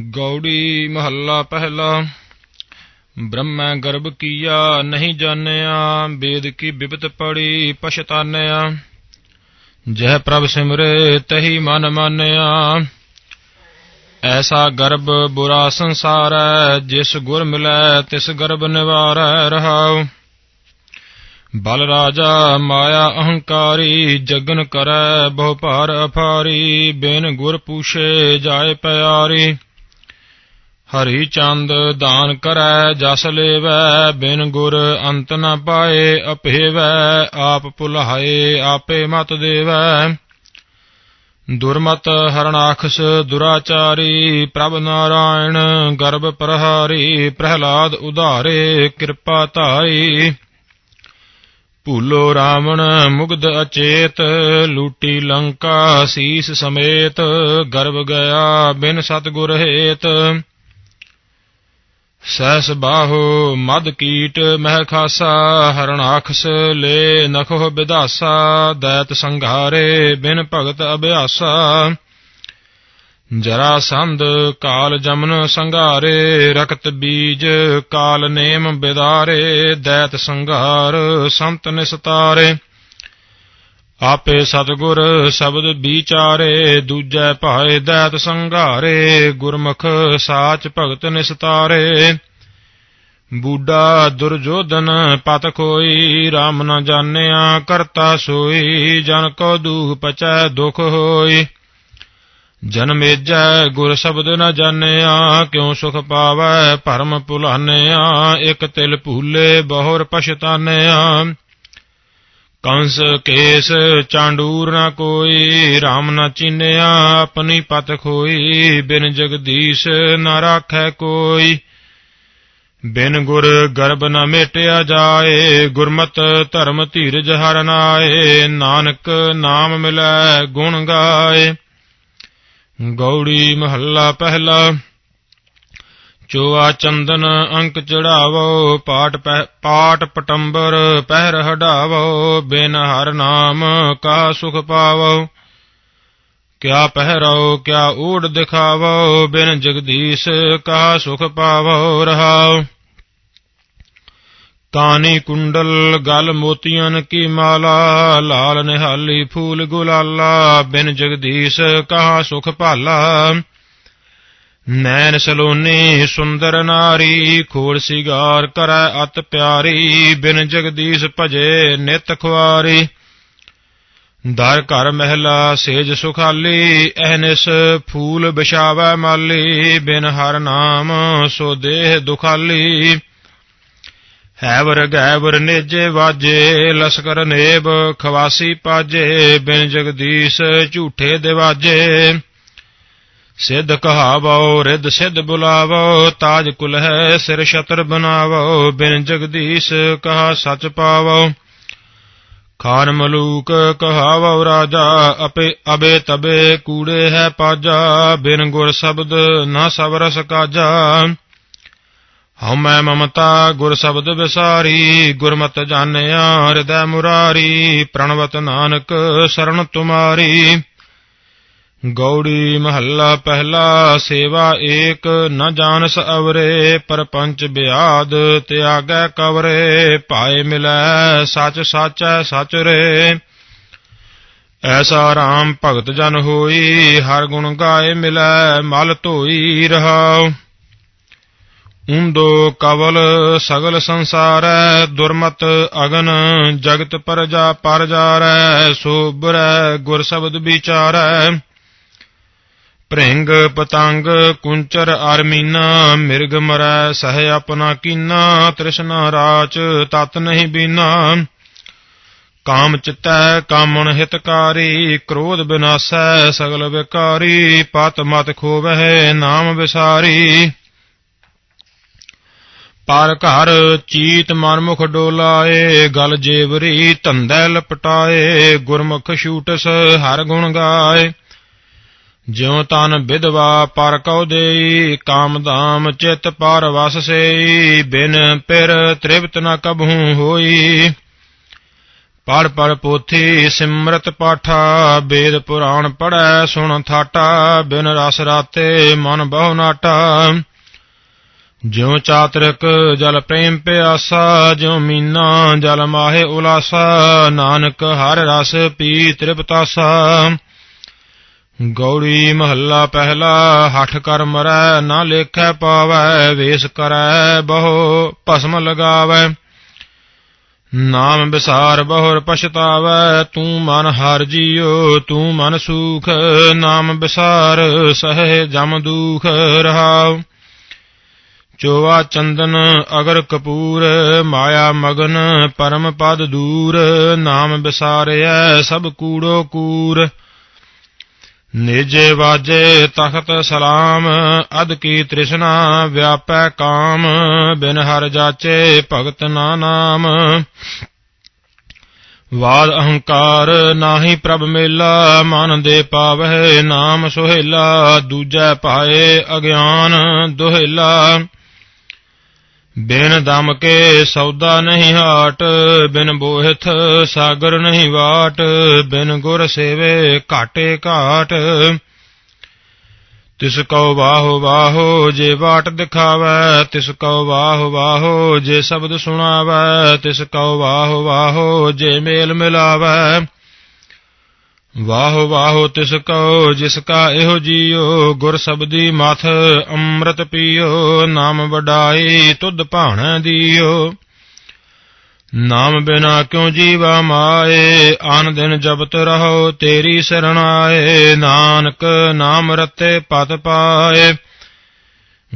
ਗੌੜੀ ਮਹੱਲਾ ਪਹਿਲਾ। ਬ੍ਰਹਮੈ ਗਰਭ ਕੀਆ, ਨਹੀਂ ਜਾਣਿਆ ਵੇਦ ਕੀ ਬਿਪਤ ਪੜੀ, ਪਛਤਾਨਿਆ। ਜਹ ਪ੍ਰਭ ਸਿਮਰੇ, ਤਹੀ ਮਨ ਮਾਨਿਆ। ਐਸਾ ਗਰਭ ਬੁਰਾ ਸੰਸਾਰੈ, ਜਿਸ ਗੁਰ ਮਿਲੈ, ਤਿਸ ਗਰਭ ਨਿਵਾਰੈ ਰਹਾਉ। ਬਲ ਰਾਜਾ, ਮਾਇਆ ਅਹੰਕਾਰੀ, ਜਗਨ ਕਰੈ, ਬਹੁ ਭਾਰ ਅਫਾਰੀ ਬਿਨ ਗੁਰ ਪੂਛੇ ਜਾਏ ਪਿਆਰੀ। ਹਰੀ ਚੰਦ ਦਾਨ ਕਰੈ, ਜਸ ਲੇਵੈ, ਬਿਨ ਗੁਰ ਅੰਤ ਨ ਪਾਏ, ਅਪੇਵੈ, ਆਪ ਭੁਲਾਏ, ਆਪੇ ਮਤ ਦੇਵੈ। ਦੁਰਮਤ ਹਰਣਾਖਸ ਦੁਰਾਚਾਰੀ, ਪ੍ਰਭ ਨਾਰਾਇਣ ਗਰਭ ਪ੍ਰਹਾਰੀ, ਪ੍ਰਹਿਲਾਦ ਉਧਾਰੇ, ਕਿਰਪਾ ਧਾਈ ਭੂਲੋ ਰਾਵਣ ਮੁਗਧ ਅਚੇਤ, ਲੂਟੀ ਲੰਕਾ ਸੀਸ ਸਮੇਤ, ਗਰਭ ਗਿਆ ਬਿਨ ਸਤਗੁਰ ਹੇਤ। ਸਹਿਸ ਬਾਹੋ ਮਦ ਕੀਟ, ਮਹਿ ਖਾਸਾ ਹਰਣਾਖਸ ਲੈ ਨਖੋ ਵਿਦਾਸਾ ਦੈਤ ਸੰਘਾਰੇ, ਬਿਨ ਭਗਤ ਅਭਿਆਸਾ। ਜਰਾ ਸੰਧ ਕਾਲ ਜਮਨ ਸੰਘਾਰੇ, ਰਕਤ ਬੀਜ, ਕਾਲ ਨੇਮ ਬਿਦਾਰੇ, ਦੈਤ ਸੰਘਾਰ, ਸੰਤ ਨਿਸਤਾਰੇ। ਆਪੇ ਸਤਗੁਰ ਸ਼ਬਦ ਵਿਚਾਰੇ, ਦੂਜੈ ਭਾਏ ਦੈਤ ਸੰਘਾਰੇ, ਗੁਰਮੁਖ ਸਾਚ ਭਗਤ ਨਿਸਤਾਰੇ। ਬੂਡਾ ਦੁਰਜੋਧਨ ਪਤ ਕੋਈ RAM ਨ ਜਾਣਿਆ ਕਰਤਾ ਸੋਈ, ਜਨ ਕੋ ਦੂਖ ਪਚੈ ਦੁਖ ਹੋਈ। ਜਨਮੇਜੈ ਗੁਰ ਸ਼ਬਦ ਨ ਜਾਣਿਆ, ਕਿਉ ਸੁਖ ਪਾਵੈ ਭਰਮ ਭੁਲਾਨਿਆ, ਇਕ ਤਿਲ ਭੂਲੇ ਬਹੁਰ ਪਛਤਾਨਿਆ। ਕੰਸ ਕੇਸ ਚਾਂਡੂਰ ਨਾ ਕੋਈ RAM ਨਾ ਚੀਨਿਆ ਆਪਣੀ ਪਤ ਖੋਈ, ਬਿਨ ਜਗਦੀਸ਼ ਨਾ ਰਾਖੈ ਕੋਈ। ਬਿਨ ਗੁਰ ਗਰਬ ਨਾ ਮੇਟਿਆ ਜਾਏ, ਗੁਰਮਤ ਧਰਮ ਧੀਰਜ ਹਰ ਨਾਏ, ਨਾਨਕ ਨਾਮ ਮਿਲੈ ਗੁਣ ਗਾਏ। ਗੌੜੀ ਮਹੱਲਾ ਪਹਿਲਾ। ਚੋਆ ਚੰਦਨ ਅੰਕ ਚੜਾਵੋ ਪਾਟ ਪਾਟ ਪਟੰਬਰ ਪਹਿਰ ਹਟਾਵੋ ਬਿਨ ਹਰ ਨਾਮ ਕਾ ਸੁਖ ਪਾਵੋ। ਕਿਆ ਪਹਿਰਾਓ ਕਿਆ ਊੜ ਦਿਖਾਵੋ, ਬਿਨ ਜਗਦੀਸ਼ ਕਾ ਸੁਖ ਪਾਵੋ ਰਹਾਓ ਕਾਨੀ ਕੁੰਡਲ ਗਲ ਮੋਤੀਆਂ ਕੀ ਮਾਲਾ, ਲਾਲ ਨਿਹਾਲੀ ਫੂਲ ਗੁਲਾਲਾ, ਬਿਨ ਜਗਦੀਸ਼ ਕਹਾ ਸੁਖ ਭਾਲਾ। ਨੈਣ ਸਲੋਨੀ ਸੁੰਦਰ ਨਾਰੀ ਖੋੜ ਸਿਗਾਰ ਕਰੈ ਅਤ ਪਿਆਰੀ, ਬਿਨ ਜਗਦੀਸ਼ ਭਜੇ ਨਿਤ ਖੁਆਰੀ। ਦਰ ਘਰ ਮਹਿਲਾ ਸੇਜ ਸੁਖਾਲੀ ਐਨਿਸ ਫੂਲ ਬਿਛਾਵੈ ਮਾਲੀ, ਬਿਨ ਹਰ ਨਾਮ ਸੋ ਦੇਹ ਦੁਖਾਲੀ। ਹੈਵਰ ਗੈਵਰ ਨੇਜੇ ਵਾਜੇ, ਲਸਕਰ ਨੇਬ ਖਵਾਸੀ ਪਾਜੇ, ਬਿਨ ਜਗਦੀਸ਼ ਝੂਠੇ ਦਿਵਾਜੇ। ਸਿੱਧ ਕਹਾਵੋ, ਰਿੱਧ ਸਿੱਧ ਬੁਲਾਵੋ, ਤਾਜ ਕੁਲ ਹੈ ਸਿਰ ਛਤਰ ਬਨਾਵੋ ਬਿਨ ਜਗਦੀਸ਼ ਕਹਾ ਸਚ ਪਾਵੋ। ਖਾਨ ਮਲੂਕ ਕਹਾਵੋ, ਰਾਜਾ ਅਪੇ ਅਬੇ ਤਬੇ ਕੂੜੇ ਹੈ ਪਾਜਾ, ਬਿਨ ਗੁਰ ਸ਼ਬਦ ਨਾ ਸਵਰਸ ਕਾਜਾ। ਹਉ ਮੈਂ ਮਮਤਾ ਗੁਰ ਸ਼ਬਦ ਵਿਸਾਰੀ, ਗੁਰਮਤ ਜਾਣਿਆ ਹਿਰਦੈ ਮੁਰਾਰੀ, ਪ੍ਰਣਵਤ ਨਾਨਕ ਸਰਣ ਤੁਮਾਰੀ। ਗੌੜੀ ਮਹੱਲਾ ਪਹਿਲਾ ਸੇਵਾ ਏਕ, ਨ ਜਾਣਸ ਅਵਰੇ, ਪਰਪੰਚ ਬਿਆਦ ਤਿਆਗੈ ਕਵਰੇ ਪਾਏ ਮਿਲੈ, ਸਚ ਸਾਚੈ ਸਚ ਰੇ। ਐਸਾ ਰਾਮ ਭਗਤ ਜਨ ਹੋਈ, ਹਰ ਗੁਣ ਗਾਏ ਮਿਲੈ, ਮਲ ਧੋਈ ਰਹਾਉ। ਉਂਦੋ ਕਵਲ ਸਗਲ ਸੰਸਾਰੈ, ਦੁਰਮਤ ਅਗਨ ਜਗਤ ਪਰਜਾ ਪਰ ਜਾਰੈ ਸੋਬਰੈ ਗੁਰ ਸ਼ਬਦ ਵਿਚਾਰੈ। ਭ੍ਰਿੰਗ ਪਤੰਗ ਕੁੰਚਰ ਅਰਮੀਨਾ, ਮਿਰਗ ਮਰੈ ਸਹਿ ਆਪਣਾ ਕੀਨਾ, ਤ੍ਰਿਸ਼ਨਾ ਰਾਚ ਤਤ ਨਹੀਂ ਬੀਨਾ। ਕਾਮ ਚਿਤੈ, ਕਾਮਣ ਹਿਤਕਾਰੀ, ਕ੍ਰੋਧ ਬਿਨਾਸੈ ਸਗਲ ਵਿਕਾਰੀ, ਪਤ ਮਤ ਖੋਵਹਿ ਨਾਮ ਵਿਸਾਰੀ। ਪਰ ਘਰ ਚੀਤ ਮਨਮੁਖ ਡੋਲਾਏ, ਗਲ ਜੇਵਰੀ ਧੰਦੈ ਲਪਟਾਏ, ਗੁਰਮੁਖ ਛੂਟਸ ਹਰ ਗੁਣ ਗਾਏ। ਜਿਉ ਤਨ ਵਿਧਵਾ ਪਰ ਕਉ ਦੇਈ ਕਾਮਦਾਮ ਚਿਤ ਪਰ ਵਸ ਸੇਈ, ਬਿਨ ਪਿਰ ਤ੍ਰਿਪਤ ਨ ਕਬਹੂ ਹੋਈ। ਪੜ ਪੜ ਪੋਥੀ ਸਿਮਰਤ ਪਾਠਾ, ਵੇਦ ਪੁਰਾਣ ਪੜੈ ਸੁਣ ਥਾਟਾ, ਬਿਨ ਰਸ ਰਾਤੇ ਮਨ ਬਹੁ ਨਾਟਾ। ਜਿਉ ਚਾਤਰਕ ਜਲ ਪ੍ਰੇਮ ਪਿਆਸਾ, ਜਿਉ ਮੀਨਾ ਜਲ ਮਾਹੇ ਉਲਾਸਾ, ਨਾਨਕ ਹਰ ਰਸ ਪੀ ਤ੍ਰਿਪਤਾਸਾ। ਗੌੜੀ ਮਹੱਲਾ ਪਹਿਲਾ, ਹਠ ਕਰ ਮਰੈ, ਨਾ ਲੇਖੈ ਪਾਵੈ, ਵੇਸ ਕਰੈ, ਬਹੁ ਭਸਮ ਲਗਾਵੈ। ਨਾਮ ਵਿਸਾਰ ਬਹੁਰ ਪਛਤਾਵੈ, ਤੂੰ ਮਨ ਹਰ ਜੀਉ ਤੂੰ ਮਨ ਸੂਖ, ਨਾਮ ਵਿਸਾਰ ਸਹਿ ਜਮ ਦੁਖ ਰਹਾਉ। ਚੋਵਾ ਚੰਦਨ ਅਗਰ ਕਪੂਰ, ਮਾਇਆ ਮਗਨ ਪਰਮ ਪਦ ਦੂਰ, ਨਾਮ ਵਿਸਾਰਿਐ ਸਭ ਕੂੜੋ ਕੂਰ। ਨਿਜੇ ਵਾਜੇ ਤਖਤ ਸਲਾਮ ਅਦ ਕੀ ਤ੍ਰਿਸ਼ਨਾ ਵਿਆਪੈ ਕਾਮ, ਬਿਨ ਹਰ ਜਾਚੇ ਭਗਤ ਨਾ ਨਾਮ। ਵਾਦ ਅਹੰਕਾਰ ਨਾਹੀ ਪ੍ਰਭ ਮੇਲਾ, ਮਨ ਦੇ ਪਾਵਹਿ ਨਾਮ ਸੁਹੇਲਾ, ਦੂਜੈ ਪਾਏ ਅਗਿਆਨ ਦੁਹੇਲਾ। ਬਿਨ ਦਮ ਕੇ ਸੌਦਾ ਨਹੀਂ ਹਾਟ, ਬਿਨ ਬੋਹਿਥ ਸਾਗਰ ਨਹੀਂ ਵਾਟ, ਬਿਨ ਗੁਰ ਸੇਵੇ ਘਾਟੇ ਘਾਟ। ਤਿਸ ਕਉ ਵਾਹੋ ਵਾਹੋ ਜੇ ਵਾਟ ਦਿਖਾਵੈ, ਤਿਸ ਕਉ ਬਾਹੋ ਵਾਹੋ ਜੇ ਸ਼ਬਦ ਸੁਣਾਵੈ, ਤਿਸ ਕਉ ਬਾਹੋ ਵਾਹੋ ਜੇ ਮੇਲ ਮਿਲਾਵੈ। ਵਾਹ ਵਾਹ ਤਿਸ ਕਉ, ਜਿਸ ਕਾ ਇਹੋ ਜੀਉ, ਗੁਰ ਸਬਦੀ ਮਥ ਅੰਮ੍ਰਿਤ ਪੀਓ, ਨਾਮ ਵਡਾਈ ਤੁਧ ਭਾਣੈ ਦੀਓ। ਨਾਮ ਬਿਨਾ ਕਿਉ ਜੀਵਾ ਮਾਏ, ਆਨ ਦਿਨ ਜਪਤ ਰਹੋ, ਤੇਰੀ ਸਰਣ ਆਏ ਨਾਨਕ ਨਾਮ ਰਤੇ ਪਤ ਪਾਏ।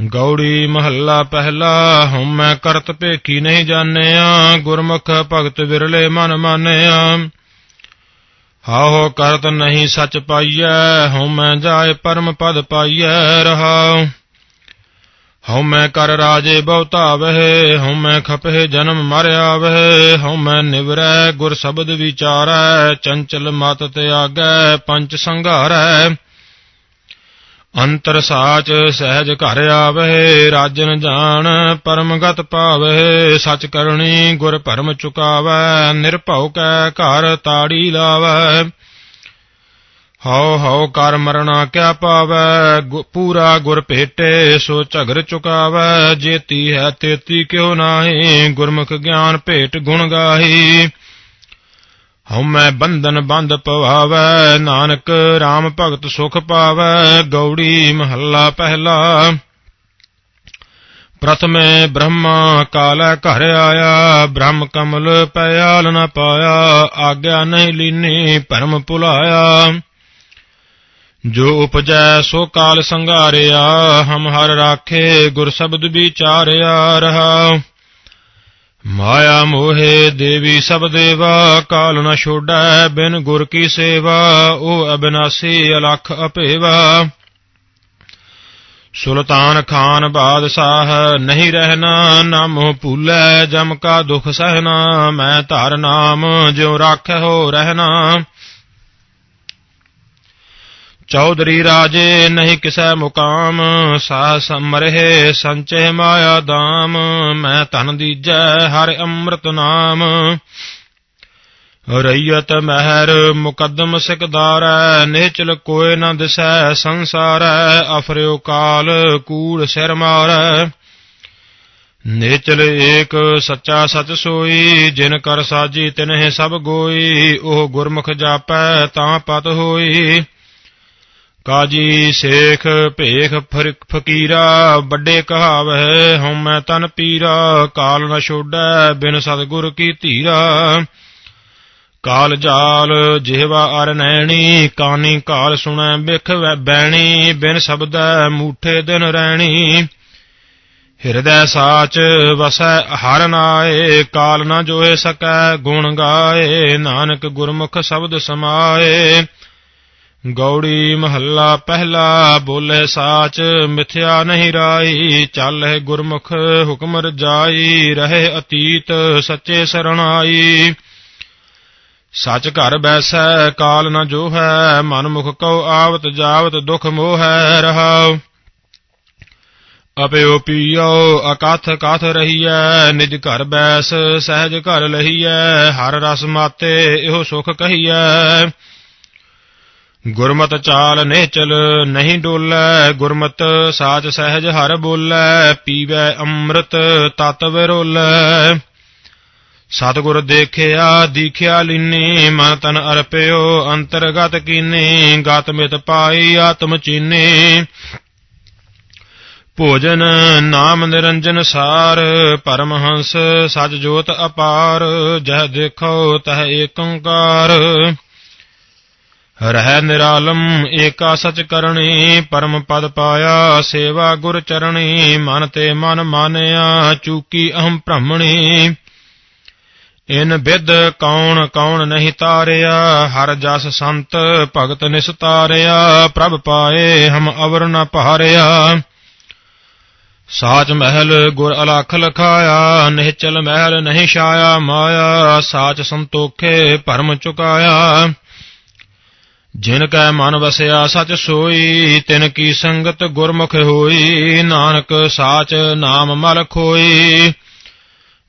ਗੌੜੀ ਮਹੱਲਾ ਪਹਿਲਾ, ਹਉਮੈ ਕਰਤ ਭੇਖੀ ਨਹੀਂ ਜਾਣਿਆ, ਗੁਰਮੁਖ ਭਗਤ ਵਿਰਲੇ ਮਨ ਮਾਨਿਆ। ਹਾਹੋ ਕਰਤ ਨਹੀਂ ਸੱਚ ਪਾਈਐ, ਹਉ ਮੈਂ ਜਾਏ ਪਰਮ ਪਦ ਪਾਈਐ ਰਹਾਉ ਹਉ ਮੈਂ ਕਰ ਰਾਜੇ ਬਹੁਤਾ ਵਹਿ, ਹਉ ਮੈਂ ਖਪੇ ਜਨਮ ਮਰਿਆ ਵਹਿ ਹਉ ਮੈਂ ਨਿਵਰੈ ਗੁਰ ਸ਼ਬਦ ਵਿਚਾਰੈ, ਚੰਚਲ ਮਤ ਤੇ ਆਗੈ, ਪੰਚ ਸੰਘਾਰੈ। ਅੰਤਰ ਸਾਚ ਸਹਿਜ ਘਰ ਆਵਹਿ, ਰਾਜਨ ਜਾਣ ਪਰਮਗਤ ਪਾਵਹਿ, ਸਚ ਕਰਣੀ ਗੁਰ ਭਰਮ ਚੁਕਾਵੈ ਨਿਰਭਉ ਕੈ ਘਰ ਤਾੜੀ ਲਾਵੈ ਹਉ ਹਉ ਕਰ ਮਰਣਾ ਕਿਆ ਪਾਵੈ ਪੂਰਾ ਗੁਰ ਭੇਟੇ ਸੋ ਝਗਰ ਚੁਕਾਵੈ ਜੇਤੀ ਹੈ ਤੇਤੀ ਕਿਉ ਨਾਹੀ, ਗੁਰਮੁਖ ਗਿਆਨ ਭੇਟ ਗੁਣ ਗਾਹੀ। ਹਉ ਬੰਧਨ ਬੰਧ ਪਵਾਵੈ, ਨਾਨਕ RAM ਭਗਤ ਸੁਖ ਪਾਵੈ, ਗੌੜੀ ਮਹੱਲਾ ਪਹਿਲਾ। ਪ੍ਰਥਮੇ ਬ੍ਰਹਮਾ ਕਾਲੈ ਘਰ ਆਇਆ, ਬ੍ਰਹਮ ਕਮਲ ਪਿਆਲ ਨ ਪਾਇਆ, ਆਗਿਆ ਨਹੀਂ ਲੀਨੀ ਭਰਮ ਭੁਲਾਇਆ। ਜੋ ਉਪਜੈ ਸੋ ਕਾਲ ਸੰਘਾਰਿਆ ਹਮ ਹਰ ਰਾਖੇ ਗੁਰ ਸ਼ਬਦ ਵਿਚਾਰਿਆ ਰਹਾ। ਮਾਇਆ ਮੋਹੇ ਦੇਵੀ ਸਭ ਦੇਵਾ, ਕਾਲ ਨ ਛੋੜੈ ਬਿਨ ਗੁਰ ਕੀ ਸੇਵਾ, ਉਹ ਅਬਿਨਾਸੀ ਅਲਖ ਅਪੇਵਾ। ਸੁਲਤਾਨ ਖਾਨ ਬਾਦਸ਼ਾਹ ਨਹੀਂ ਰਹਿਣਾ, ਨਾਮੋ ਭੂਲੇ ਜਮ ਕਾ ਦੁਖ ਸਹਿਣਾ, ਮੈਂ ਧਰ ਨਾਮ ਜਿਉ ਰਾਖੋ ਰਹਿਣਾ। ਚੌਧਰੀ ਰਾਜੇ ਨਹੀਂ ਕਿਸੈ ਮੁਕਾਮ, ਸਾਹ ਸਮਰਹਿ ਸੰਚੇ ਮਾਇਆ ਦਾਮ, ਮੈਂ ਧਨ ਦੀਜੈ ਹਰਿ ਅੰਮ੍ਰਿਤ ਨਾਮ। ਰਈਅਤ ਮਹਿਰ ਮੁਕੱਦਮ ਸਿਕਦਾਰੈ ਨੇਚਲ ਕੋਇ ਨ ਦਿਸੈ ਸੰਸਾਰੈ ਅਫਰਿਓ ਕਾਲ ਕੂੜ ਸਿਰ ਮਾਰੈ। ਨੇਚਲ ਏਕ ਸੱਚਾ ਸਚ ਸੋਈ, ਜਿਨ ਕਰ ਸਾਜੀ ਤਿਨਹਿ ਸਭ ਗੋਈ, ਉਹ ਗੁਰਮੁਖ ਜਾਪੈ ਤਾਂ ਪਤ ਹੋਈ। ਕਾਜੀ ਸੇਖ ਭੇਖ ਫਕੀਰਾ, ਵੱਡੇ ਕਹਾਵਹਿ ਹਉ ਮੈਂ ਤਨ ਪੀਰਾ, ਕਾਲ ਨ ਛੋੜੈ ਬਿਨ ਸਤਗੁਰ ਕੀ ਧੀਰਾ। ਕਾਲ ਜਾਲ ਜਿਹਵਾ ਅਰ ਨੈਣੀ, ਕਾਨੀ ਕਾਲ ਸੁਣੈ ਬਿਖ ਬੈਣੀ, ਬਿਨ ਸ਼ਬਦੈ ਮੂਠੇ ਦਿਨ ਰਹਿਣੀ ਹਿਰਦੈ ਸਾਚ ਵਸੈ ਹਰ ਨਾਏ, ਕਾਲ ਨ ਜੋਏ ਸਕੈ ਗੁਣ ਗਾਏ, ਨਾਨਕ ਗੁਰਮੁਖ ਸ਼ਬਦ ਸਮਾਏ। ਗੌੜੀ ਮਹੱਲਾ ਪਹਿਲਾ ਬੋਲੇ ਸਾਚ, ਮਿਥਿਆ ਨਹੀਂ ਰਾਈ, ਚੱਲੈ ਗੁਰਮੁਖ ਹੁਕਮ ਰਜਾਈ, ਰਹੇ ਅਤੀਤ ਸੱਚੇ ਸਰਣਾਈ। ਸੱਚ ਘਰ ਬੈਸੈ, ਕਾਲ ਨ ਜੋ ਹੈ ਮਨ ਮੁਖ ਕਉ ਆਵਤ ਜਾਵਤ ਦੁਖ ਮੋਹ ਹੈ ਰਹਾਉ। ਅਪਿਓ ਪੀਓ ਅਕਥ ਕਥ ਰਹੀਐ, ਨਿਜ ਘਰ ਬੈਸ, ਸਹਿਜ ਘਰ ਲਹੀਐ, ਹਰ ਰਸ ਮਾਤੇ, ਇਹੋ ਸੁਖ ਕਹੀਐ। ਗੁਰਮਤ ਚਾਲ ਨਿਹਚਲ ਨਹੀਂ ਡੋਲੈ, ਗੁਰਮਤ ਸਾਚ ਸਹਿਜ ਹਰ ਬੋਲੈ, ਪੀਵੈ ਅੰਮ੍ਰਿਤ ਤਤ ਵਿਰੋਲੈ। ਸਤਿਗੁਰ ਦੇਖਿਆ, ਦੀਖਿਆ ਲੀਨੀ, ਮਨ ਤਨ ਅਰਪਿਓ, ਅੰਤਰਗਤ ਕੀਨੀ, ਗਤ ਮਿਤ ਪਾਈ, ਆਤਮ ਚੀਨੀ। ਭੋਜਨ ਨਾਮ ਨਿਰੰਜਨ ਸਾਰ, ਪਰਮਹੰਸ ਸਜ ਜੋਤ ਅਪਾਰ, ਜਹ ਦੇਖੋ ਤਹ ਏਕੰਕਾਰ। ਰਹਿ ਨਿਰਾਲਮ, ਏਕਾ ਸਚ ਕਰਣੀ, ਪਰਮ ਪਦ ਪਾਇਆ, ਸੇਵਾ ਗੁਰ ਚਰਣੀ, ਮਨ ਤੇ ਮਨ ਮਾਨਿਆ, ਚੂਕੀ ਅਹੰ ਭ੍ਰਮਣੀ। ਇਨ ਬਿਦ ਕੌਣ ਕੌਣ ਨਹੀਂ ਤਾਰਿਆ, ਹਰ ਜਸ ਸੰਤ ਭਗਤ ਨਿਸਤਾਰਿਆ ਪ੍ਰਭ ਪਾਏ ਹਮ ਅਵਰ ਨ ਭਾਰਿਆ ਸਾਚ ਮਹਿਲ ਗੁਰ ਅਲਖ ਲਖਾਇਆ, ਨਿਹਚਲ ਮਹਿਲ ਨਹੀਂ ਛਾਇਆ ਮਾਇਆ, ਸਾਚ ਸੰਤੋਖੇ ਭਰਮ ਚੁਕਾਇਆ। ਜਿਨ ਕੈ ਮਨ ਵਸਿਆ ਸਚ ਸੋਈ, ਤਿਨ ਕੀ ਸੰਗਤ ਗੁਰਮੁਖ ਹੋਈ, ਨਾਨਕ ਸਾਚ ਨਾਮ ਮਲ ਖੋਈ।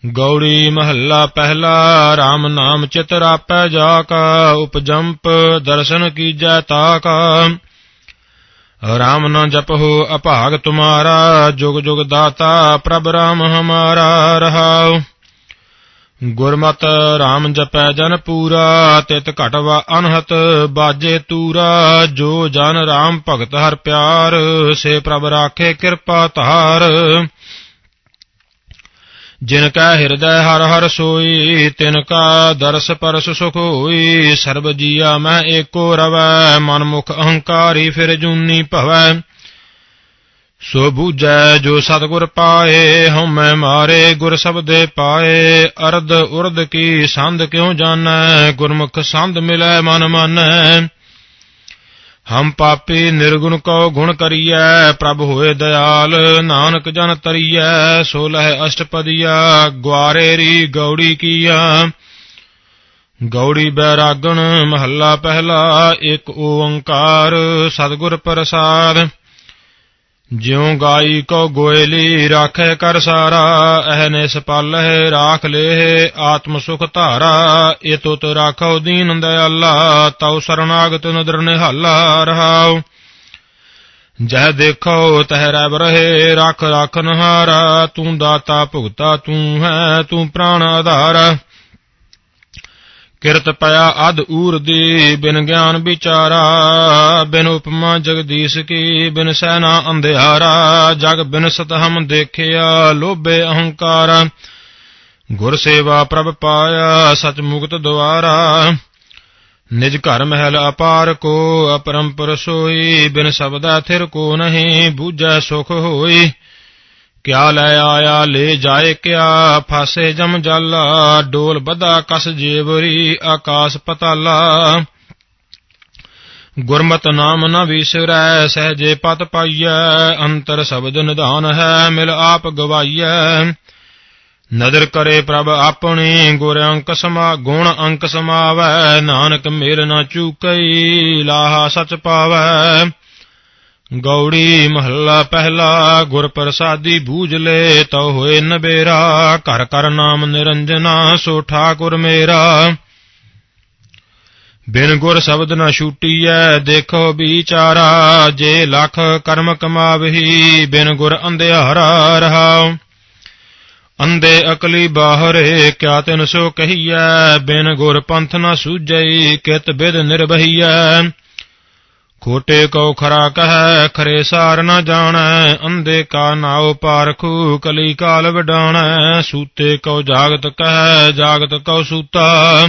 ਗੌੜੀ ਮਹੱਲਾ ਪਹਿਲਾ RAM ਨਾਮ ਚਿਤ ਰਾਪੈ ਜਾ ਕਾ ਉਪਜੰਪ ਦਰਸ਼ਨ ਕੀਜੈ ਤਾ ਕਾ RAM ਨ ਜਪਹੁ ਅਭਾਗ ਤੁਮਾਰਾ, ਜੁਗ ਜੁਗ ਦਾਤਾ ਪ੍ਰਭ RAM ਹਮਾਰਾ ਰਹਾਉ। ਗੁਰਮਤ RAM ਜਪੈ ਜਨ ਪੂਰਾ, ਤਿਤ ਘਟਵਾ ਅਨਹਤ, ਬਾਜੇ ਤੂਰਾ। ਜੋ ਜਨ RAM ਭਗਤ ਹਰ ਪਿਆਰ, ਸੇ ਪ੍ਰਭ ਰਾਖੇ ਕਿਰਪਾ ਧਾਰ। ਜਿਨ ਕੈ ਹਿਰਦੈ ਹਰ ਹਰ ਸੋਈ, ਤਿਨ ਕਾ ਦਰਸ ਪਰਸ ਸੁਖ ਹੋਈ। ਸਰਬ ਜੀਆ ਮੈਂ ਏਕੋ ਰਵੈ, ਮਨ ਮੁਖ ਅਹੰਕਾਰੀ ਫਿਰ ਜੂਨੀ ਭਵੈ। ਸੋ ਬੂਝੈ ਜੋ ਸਤਿਗੁਰ ਪਾਏ ਹਉਮੈ ਮਾਰੇ ਗੁਰ ਸਬਦੇ ਪਾਏ। ਅਰਧ ਉਰਧ ਕੀ ਸੰਧ ਕਿਉ ਜਾਣੈ, ਗੁਰਮੁਖ ਸੰਧ ਮਿਲੈ ਮਨ ਮਾਨੈ। ਹਮ ਪਾਪੀ ਨਿਰਗੁਣ ਕਉ ਗੁਣ ਕਰੀਐ, ਪ੍ਰਭ ਹੋਏ ਦਇਆਲ, ਨਾਨਕ ਜਨ ਤਰੀਐ ਸੋ ਲਹਿ ਅਸ਼ਟਪਦੀਆ ਗਵਾਰੇ ਰੀ ਗੌੜੀ ਕੀਆ। ਗੌੜੀ ਬੈਰਾਗਣ ਮਹੱਲਾ ਪਹਿਲਾ, ਇੱਕ ਓੰਕਾਰ ਸਤਿਗੁਰ ਪ੍ਰਸਾਦ। ਜਿਉ ਗਾਈ ਕੋ ਗੋਇਲੀ ਰਾਖੈ ਕਰ ਸਾਰਾ ਅਹਨੇ ਸਪਾਲਹਿ ਰਾਖ ਲੇਹ ਆਤਮ ਸੁਖ ਧਾਰਾ, ਇਹ ਤੁਤ ਰਾਖੋ ਦੀਨ ਦਇਆਲਾ, ਤਉ ਸਰਨਾਗਤ ਨਦਰ ਨਿਹਾਲਾ ਰਹਾਉ। ਜਹ ਦੇਖੋ ਤਹਿ ਰਹਿ ਰਹੇ, ਰਖ ਰਖਨ ਹਾਰਾ ਤੂੰ ਦਾਤਾ ਭੁਗਤਾ ਤੂੰ ਹੈ, ਤੂੰ ਪ੍ਰਾਣ ਆਧਾਰ। ਕਿਰਤ ਪਿਆ ਅਧ ਊਰ ਦੀ, ਬਿਨ ਗਿਆਨ ਵਿਚਾਰਾ, ਬਿਨ ਉਪਮਾ ਜਗਦੀਸ਼ ਕੀ, ਬਿਨ ਸੈਨਾ ਅੰਧਿਆਰਾ, ਜਗ ਬਿਨ ਸਤ ਹਮ ਦੇਖਿਆ, ਲੋਭੇ ਅਹੰਕਾਰ, ਗੁਰ ਸੇਵਾ ਪ੍ਰਭ ਪਾਇਆ, ਸਚ ਮੁਕਤ ਦੁਆਰਾ, ਨਿਜ ਘਰ ਮਹਿਲ ਅਪਾਰ ਕੋ, ਅਪਰੰਪਰ ਸੋਈ, ਬਿਨ ਸਬਦਾ ਥਿਰ ਕੋ ਨਹੀਂ, ਬੂਝੈ ਸੁਖ ਹੋਈ ਕਿਆ ਲੈ ਆਇਆ, ਲੈ ਜਾਏ ਕਿਆ? ਫਾਸੇ ਜਮ ਜਾਲਾ, ਡੋਲ ਬਦਾ ਕਸ ਜੇਵਰੀ, ਆਕਾਸ ਪਤਾਲਾ। ਗੁਰਮਤ ਨਾਮ ਨ ਵਿਸਰੈ, ਸਹਜੇ ਪਤ ਪਾਈਐ, ਅੰਤਰ ਸ਼ਬਦ ਨਿਧਾਨ ਹੈ, ਮਿਲ ਆਪ ਗਵਾਈਐ। ਨਦਰ ਕਰੇ ਪ੍ਰਭ ਆਪਣੀ, ਗੁਰ ਅੰਕ ਸਮਾ, ਗੁਣ ਅੰਕ ਸਮਾਵੈ, ਨਾਨਕ ਮੇਰ ਨਾ ਚੂਕਈ, ਲਾਹਾ ਸਚ ਪਾਵੈ। ਗੌੜੀ ਮਹੱਲਾ ਪਹਿਲਾ ਗੁਰ ਪ੍ਰਸਾਦੀ ਬੂਝਲੇ ਤਉ ਹੋਏ ਨਬੇਰਾ ਘਰ ਕਰ ਨਾਮ ਨਿਰੰਜਨਾ, ਸੋ ਠਾਕੁਰ ਮੇਰਾ। ਬਿਨ ਗੁਰ ਸ਼ਬਦ ਨ ਛੂਟੀਐ, ਦੇਖੋ ਵਿਚਾਰਾ, ਜੇ ਲਖ ਕਰਮ ਕਮਾਵਹੀ, ਬਿਨ ਗੁਰ ਅੰਧਿਆਰਾ ਰਹਾਉ ਅੰਦੇ ਅਕਲੀ ਬਾਹਰੇ, ਕਿਆ ਤਿਨ ਸੋ ਕਹੀਐ, ਬਿਨ ਗੁਰ ਪੰਥ ਨਾ ਸੂਝਈ, ਕਿਤ ਬਿਦ ਨਿਰਭਈਐ। ਖੋਟੇ ਕਉ ਖਰਾ ਕਹੈ, ਖਰੇ ਸਾਰ ਨ ਜਾਣੈ, ਅੰਧੇ ਕਾ ਨਾਉ ਪਾਰਖੂ, ਕਲੀ ਕਾਲ ਵਡਾਣੈ, ਸੂਤੇ ਕਉ ਜਾਗਤ ਕਹੈ, ਜਾਗਤ ਕਉ ਸੂਤਾ।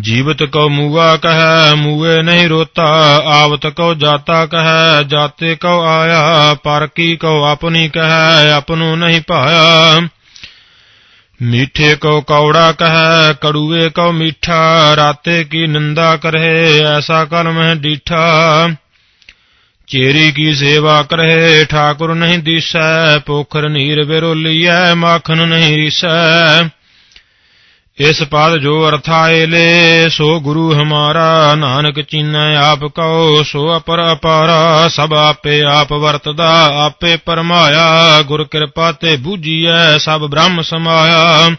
ਜੀਵਤ ਕਉ ਮੂਆ ਕਹੈ, ਮੂਏ ਨਹੀਂ ਰੋਤਾ, ਆਵਤ ਕਉ ਜਾਤਾ ਕਹੈ, ਜਾਤੇ ਕਉ ਆਇਆ, ਪਰ ਕੀ ਕਉ ਆਪਣੀ ਕਹੈ ਆਪਨੂ ਨਹੀਂ ਭਾਇਆ ਮੀਠੇ ਕੋ ਕੌੜਾ ਕਹੈ, ਕੜੂਏ ਕੋ ਮੀਠਾ, ਰਾਤੇ ਕੀ ਨਿੰਦਾ ਕਰਹਿ, ਐਸਾ ਕਲਮ ਹੈ ਡੀਠਾ। ਚੇਰੀ ਕੀ ਸੇਵਾ ਕਰਹਿ, ਠਾਕੁਰ ਨਹੀਂ ਦੀਸੈ, ਪੋਖਰ ਨੀਰ ਵਿਰੋਲੀਐ ਮਾਖਨ ਨਹੀਂ ਰੀਸੈ। ਇਸ ਪਦ ਜੋ ਅਰਥਾਏ ਲੇ, ਸੋ ਗੁਰੂ ਹਮਾਰਾ ਨਾਨਕ ਚੀਨੈ ਆਪ ਕਉ, ਸੋ ਅਪਰ ਅਪਾਰਾ ਸਭ ਆਪੇ ਆਪ ਵਰਤਦਾ, ਆਪੇ ਪਰਮਾਇਆ, ਗੁਰ ਕਿਰਪਾ ਤੇ ਬੂਝੀਐ, ਸਭ ਬ੍ਰਹਮ ਸਮਾਇਆ।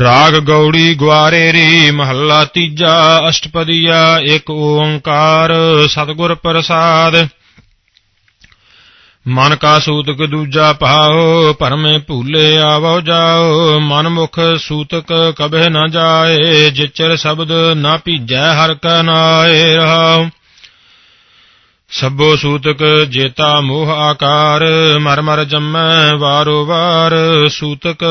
ਰਾਗ ਗੌੜੀ ਗਵਾਰੇ ਰੀ, ਮਹੱਲਾ ਤੀਜਾ, ਅਸ਼ਟਪਦੀਆ, ਇੱਕ ਓੰਕਾਰ, ਸਤਿਗੁਰ ਪ੍ਰਸਾਦ। ਮਨ ਕਾ ਸੂਤਕ ਦੂਜਾ ਪਾਓ ਪਰਮੇ ਭੂਲੇ ਆਵੋ ਜਾਓ ਮਨ ਮੁਖ ਸੂਤਕ ਕਬਹਿ ਨਾ ਜਾਏ, ਜਿਚਰ ਸ਼ਬਦ ਨਾ ਭੀਜੈ ਹਰ ਕੈ ਨਾਏ ਰਹਾਉ। ਸਭੋ ਸੂਤਕ ਜੇਤਾ ਮੋਹ ਆਕਾਰ, ਮਰ ਮਰ ਜੰਮੈ ਵਾਰੋ ਵਾਰ। ਸੂਤਕ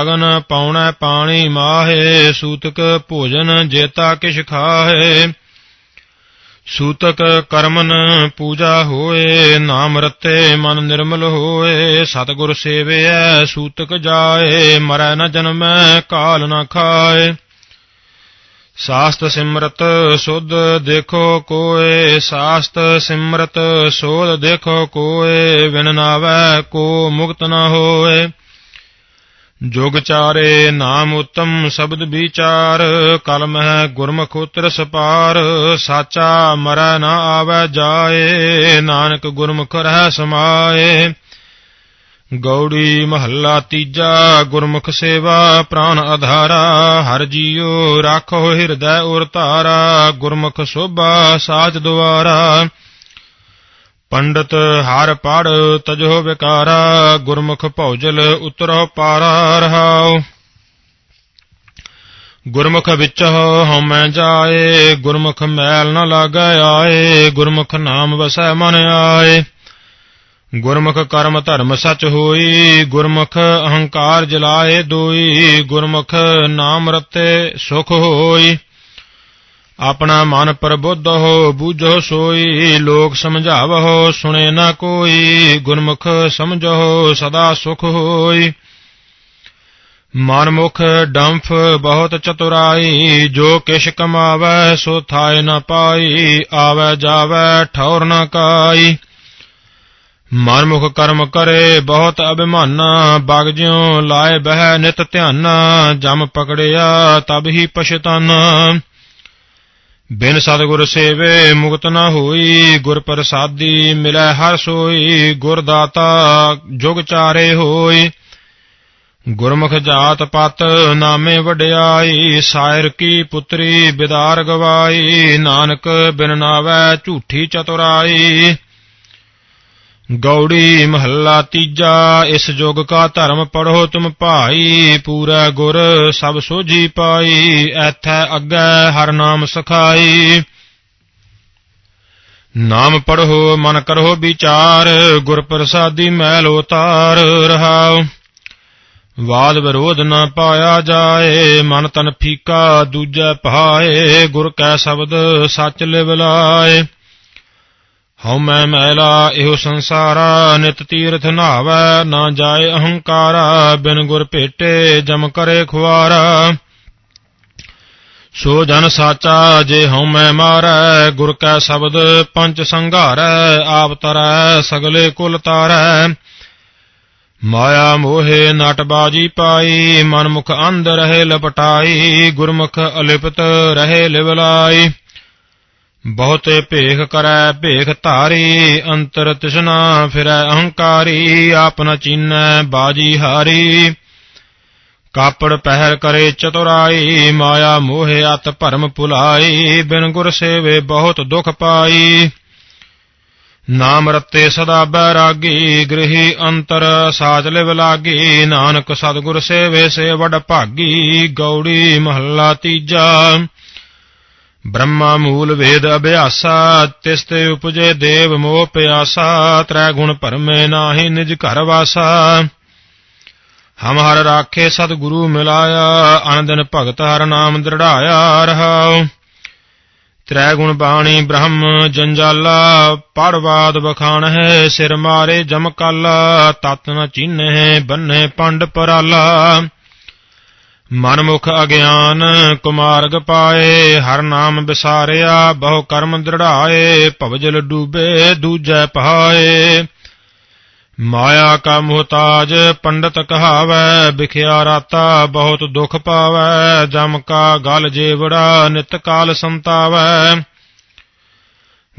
ਅਗਨ ਪਾਉਣੈ ਪਾਣੀ ਮਾਹੇ, ਸੂਤਕ ਭੋਜਨ ਜੇਤਾ ਕਿਛ ਖਾਹੇ। ਸੂਤਕ ਕਰਮਨ ਪੂਜਾ ਹੋਏ, ਨਾਮ ਰਤੇ ਮਨ ਨਿਰਮਲ ਹੋਏ, ਸਤਗੁਰ ਸੇਵਿਐ, ਸੂਤਕ ਜਾਏ, ਮਰੈ ਨ ਜਨਮੈ, ਕਾਲ ਨ ਖਾਏ। ਸਾਸਤ ਸਿਮਰਤ ਸੁਧ ਦੇਖੋ ਕੋਏ, ਸਾਸਤ ਸਿਮਰਤ ਸੋਧ ਦੇਖੋ ਕੋਏ ਵਿਨ ਨਾਵੈ ਕੋ ਮੁਕਤ ਨ ਹੋਏ। ਜੁਗ ਚਾਰੇ ਨਾਮ ਉਤਮ ਸ਼ਬਦ ਵਿਚਾਰ, ਕਲਮ ਹੈ ਗੁਰਮੁਖ ਉਤਰ ਸਪਾਰ, ਸਾਚਾ ਮਰੈ ਨਾ ਆਵੈ ਜਾਏ, ਨਾਨਕ ਗੁਰਮੁਖ ਰਹਿ ਸਮਾਏ। ਗੌੜੀ ਮਹੱਲਾ ਤੀਜਾ, ਗੁਰਮੁਖ ਸੇਵਾ ਪ੍ਰਾਨ ਆਧਾਰਾ ਹਰ ਜੀਉ ਰਾਖੋ ਹਿਰਦੈ ਉਰ ਧਾਰਾ, ਗੁਰਮੁਖ ਸੋਭਾ ਸਾਚ ਦੁਆਰਾ। ਪੰਡਤ ਹਰ ਪੜ, ਤਜੋ ਵਿਕਾਰਾ, ਗੁਰਮੁਖ ਭੌਜਲ ਉਤਰੋ ਪਾਰਾ ਰਹਾਉ। ਗੁਰਮੁਖ ਵਿੱਚ ਹਉਮੈ ਜਾਏ, ਗੁਰਮੁਖ ਮੈਲ ਨ ਲਾਗੈ ਆਏ, ਗੁਰਮੁਖ ਨਾਮ ਵਸੈ ਮਨ ਆਏ। ਗੁਰਮੁਖ ਕਰਮ ਧਰਮ ਸਚ ਹੋਈ, ਗੁਰਮੁਖ ਅਹੰਕਾਰ ਜਲਾਏ ਦੋਈ, ਗੁਰਮੁਖ ਨਾਮ ਰਤੇ ਸੁਖ ਹੋਈ। ਆਪਣਾ ਮਨ ਪ੍ਰਬੁੱਧ ਹੋ, ਬੂਝੋ ਸੋਈ, ਲੋਕ ਸਮਝਾਵਹੁ, ਸੁਣੇ ਨਾ ਕੋਈ, ਗੁਰਮੁਖ ਸਮਝੋ ਸਦਾ ਸੁਖ ਹੋਈ। ਮਨਮੁਖ ਡੰਫ ਬਹੁਤ ਚਤੁਰਾਈ, ਜੋ ਕਿਛ ਕਮਾਵੈ, ਸੋ ਥਾਏ ਨ ਪਾਈ, ਆਵੈ ਜਾਵੈ, ਠੌਰ ਨ ਕਾਈ। ਮਨ ਮੁਖ ਕਰਮ ਕਰੇ, ਬਹੁਤ ਅਭਿਮਾਨਾ, ਬਗ ਜਿਉ ਲਾਏ ਬਹਿ ਨਿਤ ਧਿਆਨਾ, ਜਮ ਪਕੜਿਆ, ਤਬ ਹੀ ਪਛਤਾਨਾ। ਬਿਨ ਸਤਿਗੁਰ ਸੇਵੇ ਮੁਕਤ ਨਾ ਹੋਈ, ਗੁਰ ਪ੍ਰਸਾਦੀ ਮਿਲੈ ਹਰ ਸੋਈ, ਗੁਰ ਦਾਤਾ ਜੁਗ ਚਾਰੇ ਹੋਈ। ਗੁਰਮੁਖ ਜਾਤ ਪਤ ਨਾਮੇ ਵਡਿਆਈ, ਸਾਇਰ ਕੀ ਪੁੱਤਰੀ ਬਿਦਾਰ ਗਵਾਈ, ਨਾਨਕ ਬਿਨ ਨਾਵੈ ਝੂਠੀ ਚਤੁਰਾਈ। ਗੌੜੀ ਮਹੱਲਾ ਤੀਜਾ, ਇਸ ਜੁਗ ਕਾ ਧਰਮ ਪੜੋ ਤੁਮ ਭਾਈ, ਪੂਰਾ ਗੁਰ ਸਭ ਸੋਝੀ ਪਾਈ, ਐਥੈ ਅੱਗੇ ਹਰ ਨਾਮ ਸਖਾਈ। ਨਾਮ ਪੜੋ ਮਨ ਕਰੋ ਵਿਚਾਰ ਗੁਰ ਪ੍ਰਸਾਦੀ ਮੈਲ ਉਤਾਰ ਰਹਾਉ। ਵਾਦ ਵਿਰੋਧ ਨਾ ਪਾਇਆ ਜਾਏ, ਮਨ ਤਨ ਫੀਕਾ ਦੂਜੈ ਭਾਏ ਗੁਰ ਕੈ ਸ਼ਬਦ ਸੱਚ ਲਿਵ ਲਾਏ ਹਉ ਮੈਂ ਮੈਲਾ ਇਹੋ ਸੰਸਾਰਾ, ਨਿਤ ਤੀਰਥ ਨਾਵੈ, ਨਾ ਜਾਏ ਅਹੰਕਾਰਾ, ਬਿਨ ਗੁਰ ਭੇਟੇ ਜਮ ਕਰੇ ਖੁਆਰਾ। ਸੋ ਜਨ ਸਾਚਾ ਜੇ ਹਉ ਮੈਂ ਮਾਰੈ, ਗੁਰ ਕੈ ਸ਼ਬਦ ਪੰਚ ਸੰਘਾਰੈ, ਆਪ ਤਰੈ, ਸਗਲੇ ਕੁਲ ਤਾਰੈ। ਮਾਇਆ ਮੋਹੇ ਨਟਬਾਜੀ ਪਾਈ ਮਨ ਮੁਖ ਅੰਧ ਰਹੇ ਲਪਟਾਈ, ਗੁਰਮੁਖ ਅਲਿਪਤ ਰਹੇ ਲਿਵਲਾਈ। ਬਹੁਤੇ ਭੇਖ ਕਰੈ, ਭੇਖ ਧਾਰੀ, ਅੰਤਰ ਤਿਸਨਾ ਫਿਰੈ, ਅਹੰਕਾਰੀ ਆਪਨ ਚੀਨੈ, ਬਾਜੀ ਹਾਰੀ। ਕਾਪੜ ਪਹਿਰ ਕਰੇ ਚਤੁਰਾਈ, ਮਾਇਆ ਮੋਹਿ ਅਤ ਭਰਮ ਭੁਲਾਈ, ਬਿਨ ਗੁਰ ਸੇਵੇ ਬਹੁਤ ਦੁਖ ਪਾਈ। ਨਾਮ ਰਤੇ ਸਦਾ ਬੈਰਾਗੀ, ਗ੍ਰਹੀ ਅੰਤਰ ਸਾਜ ਲਿਵ ਲਾਗੀ, ਨਾਨਕ ਸਤਿਗੁਰ ਸੇਵੇ ਸੇ ਵਡ ਭਾਗੀ, ਗੌੜੀ ਮਹੱਲਾ ਤੀਜਾ। ਬ੍ਰਹਮਾ ਮੂਲ ਵੇਦ ਅਭਿਆਸਾ ਤਿਸ ਤੇ ਉਪਜੇ ਦੇਵ ਮੋਹ ਪਿਆਸਾ ਤ੍ਰੈ ਗੁਣ ਭਰਮੇ ਨਾਹੀ ਨਿਜ ਘਰ ਵਾਸਾ। ਹਮ ਹਰ ਰਾਖੇ ਸਤ ਗੁਰੂ ਮਿਲਾਇਆ ਅਨੰਦਨ ਭਗਤ ਹਰ ਨਾਮ ਦ੍ਰਿੜਾਇਆ ਰਹਾਉ। ਤ੍ਰੈ ਗੁਣ ਬਾਣੀ ਬ੍ਰਹਮ ਜੰਜਾਲਾ ਪੜਵਾਦ ਬਖਾਨ ਹੈ ਸਿਰ ਮਾਰੇ ਜਮਕਾਲਾ ਤਤ ਨ ਚੀਨਹਿ ਬੰਨੇ ਪੰਡ ਪਰਾਲਾ। ਮਨਮੁਖ ਅਗਿਆਨ, ਕੁਮਾਰਗ ਪਾਏ, ਹਰ ਨਾਮ ਵਿਸਾਰਿਆ ਬਹੁ ਕਰਮ ਦ੍ਰਿੜਾਏ ਭਵਜਲ ਡੂਬੇ ਦੂਜੈ ਪਹਾਏ। ਮਾਇਆ ਕਾ ਮੁਹਤਾਜ, ਪੰਡਤ ਕਹਾਵੈ, ਵਿਖਿਆ ਰਾਤਾ, ਬਹੁਤ ਦੁਖ ਪਾਵੈ, ਜਮ ਕਾ ਗਲ ਜੇਵੜਾ, ਨਿਤ ਕਾਲ ਸੰਤਾਵੈ।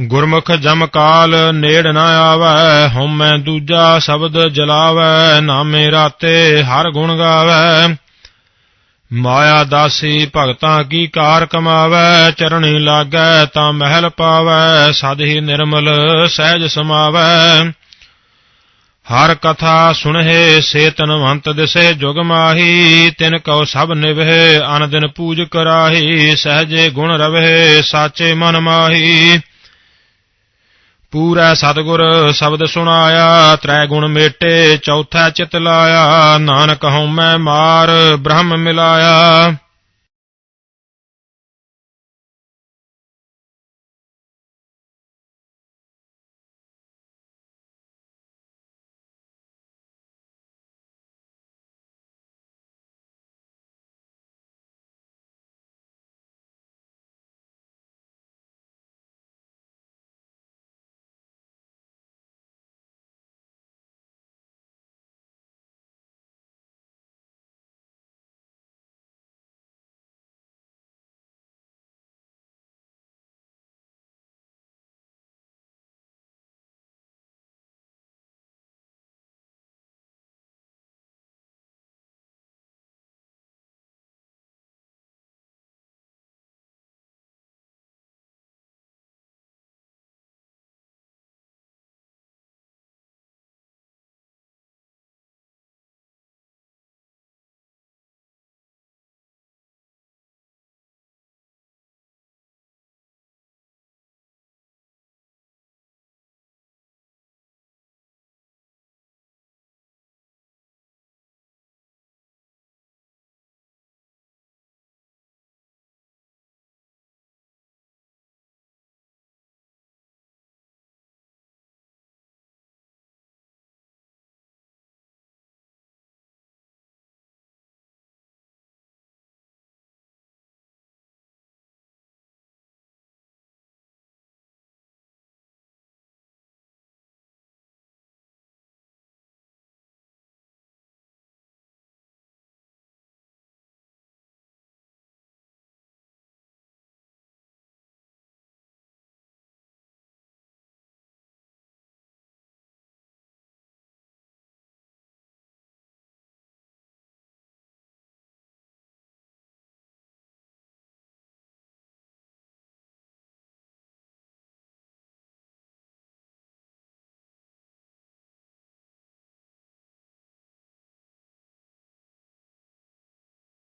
ਗੁਰਮੁਖ ਜਮ ਕਾਲ, ਨੇੜ ਨ ਆਵੈ, ਹਉਮੈ ਦੂਜਾ ਸ਼ਬਦ ਜਲਾਵੈ, ਨਾਮੇ ਰਾਤੇ ਹਰ ਗੁਣ ਗਾਵੈ। ਮਾਇਆ ਦਾਸੀ ਭਗਤਾਂ ਕੀ ਕਾਰ ਕਮਾਵੈ, ਚਰਣੀ ਲਾਗੈ ਤਾਂ ਮਹਿਲ ਪਾਵੈ, ਸਦ ਹੀ ਨਿਰਮਲ ਸਹਿਜ ਸਮਾਵੈ। ਹਰ ਕਥਾ ਸੁਣਹਿ ਸੇ ਤਨਵੰਤ ਦਿਸੇ ਜੁਗ ਮਾਹੀ, ਤਿਨ ਕਉ ਸਭ ਨਿਭੇ ਅਨ ਦਿਨ ਪੂਜ ਕਰਾਹੀ, ਸਹਜੇ ਗੁਣ ਰਵਹਿ, ਸਾਚੇ ਮਨ ਮਾਹੀ। ਪੂਰਾ ਸਤਗੁਰ ਸ਼ਬਦ ਸੁਣਾਇਆ ਤ੍ਰੈ ਗੁਣ ਮੇਟੇ ਚੌਥਾ ਚਿਤ ਲਾਇਆ, ਨਾਨਕ ਹਉ ਮੈਂ ਮਾਰ ਬ੍ਰਹਮ ਮਿਲਾਇਆ।